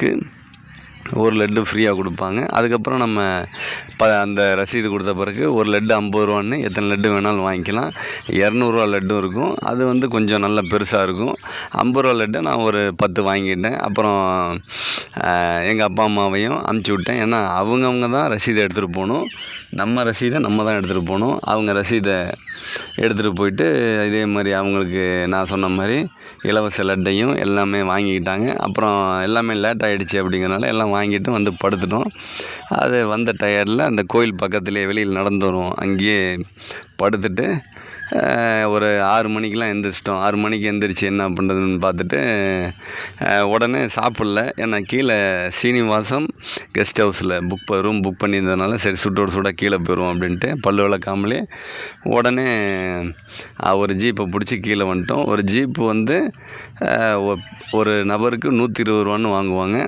பேருக்கு ஒரு லட்டு ஃப்ரீயாக கொடுப்பாங்க. அதுக்கப்புறம் நம்ம ப அந்த ரசீது கொடுத்த பிறகு ஒரு லட்டு ஐம்பது ரூபான்னு எத்தனை லட்டு வேணாலும் வாங்கிக்கலாம். இரநூறுவா லட்டும் இருக்கும். அது வந்து கொஞ்சம் நல்ல பெருசாக இருக்கும். ஐம்பது ரூபா லட்டை நான் ஒரு பத்து வாங்கிட்டேன். அப்புறம் எங்கள் அப்பா அம்மாவையும் அமுச்சு விட்டேன். ஏன்னா அவங்கவுங்க தான் ரசீதை எடுத்துகிட்டு போகணும். நம்ம ரசீதை நம்ம தான் எடுத்துகிட்டு போகணும். அவங்க ரசீதை எடுத்துகிட்டு போயிட்டு இதே மாதிரி அவங்களுக்கு நான் சொன்ன மாதிரி இலவச லட்டையும் எல்லாமே வாங்கிக்கிட்டாங்க. அப்புறம் எல்லாமே லேட் ஆகிடுச்சி அப்படிங்கிறனால எல்லாம் வாங்கிட்டு வந்து படுத்துட்டோம். அது வந்த டயரில் அந்த கோயில் பக்கத்துலேயே வெளியில் நடந்து வருவோம். அங்கேயே படுத்துட்டு ஒரு ஆறு மணிக்கெலாம் எழுந்திரிச்சிட்டோம் ஆறு மணிக்கு எழுந்திரிச்சு என்ன பண்ணுறதுன்னு பார்த்துட்டு உடனே சாப்பிடல. ஏன்னா கீழே சீனிவாசம் கெஸ்ட் ஹவுஸில் புக் ரூம் புக் பண்ணியிருந்ததுனால சரி சுட்டோட சுட கீழே போயிடுவோம் அப்படின்ட்டு பல்லு விளக்காமலே உடனே ஒரு ஜீப்பை பிடிச்சி கீழே வந்துட்டோம். ஒரு ஜீப்பு வந்து ஒ- ஒரு நபருக்கு நூற்றி இருபது ரூபான்னு வாங்குவாங்க.